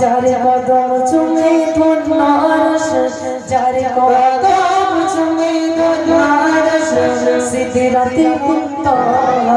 যার কদম চুমে ধন্যারস যার কদম চুমে ধন্যারস সিদ্ধি রাতে মারহাবা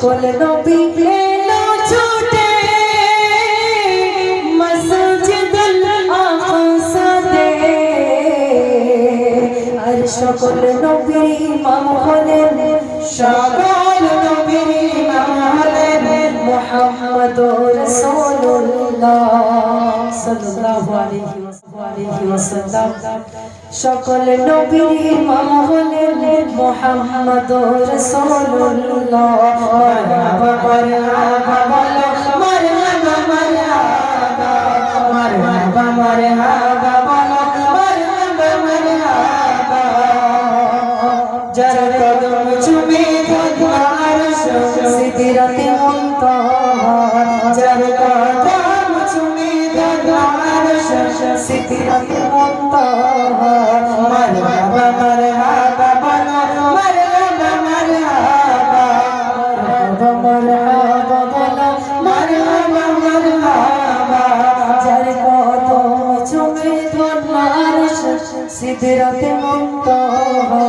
সকল নবী এলো ছুটে। মসজিদুল আকসাতে আর সকল নবীর ইমাম হলেন, সকল নবীর ইমাম হলেন মুহাম্মদুর রাসূলুল্লাহ। সাল্লাল্লাহু মারহাবা মারহাবা যার কদম সিদরাতে মুনতাহা মারহাবা মারহাবা বলো মারহাবা মারহাবা মারহাবা মারহাবা বলো মারহাবা মারহাবা যার কদম চুমে ধন্যার সিদরাতে মুনতাহা